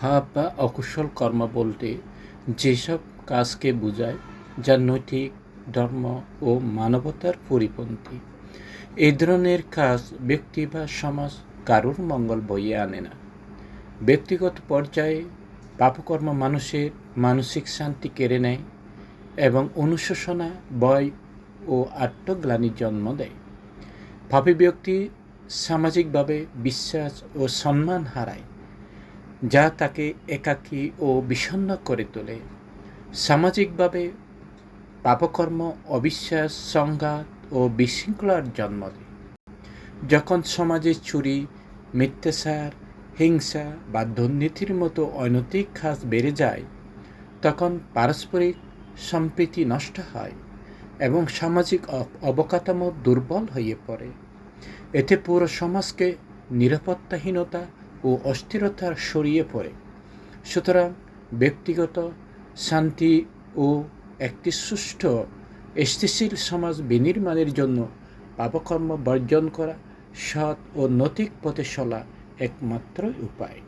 ভাব বা অকুশল কর্ম বলতে যেসব কাজকে বোঝায়, যা নৈতিক, ধর্ম ও মানবতার পরিপন্থী। এই ধরনের কাজ ব্যক্তি বা সমাজ কারোর মঙ্গল বইয়ে আনে না। ব্যক্তিগত পর্যায়ে পাপকর্ম মানুষের মানসিক শান্তি কেড়ে নেয় এবং অনুশোচনা, ভয় ও আত্মগ্লানির জন্ম দেয়। পাপী ব্যক্তি সামাজিকভাবে বিশ্বাস ও সম্মান হারায়। যা তাকে একাকী ও বিষণ্ণ করে তোলে। সামাজিকভাবে পাপকর্ম, অবিশ্বাস, সংঘাত ও বিশৃঙ্খলার জন্ম দেয়। যখন সমাজে চুরি, মিথ্যাচার, হিংসা বা দুর্নীতির মতো অনৈতিক কাজ বেড়ে যায়, তখন পারস্পরিক সম্প্রীতি নষ্ট হয় এবং সামাজিক অবকাঠামো দুর্বল হয়ে পড়ে। এতে পুরো সমাজকে নিরাপত্তাহীনতা ও অস্থিরতার সরিয়ে পড়ে। সুতরাং ব্যক্তিগত শান্তি ও একটি সুষ্ঠু, স্থিতিশীল সমাজ বিনির্মাণের জন্য পাপকর্ম বর্জন করা সৎ ও নৈতিক পথে চলা একমাত্র উপায়।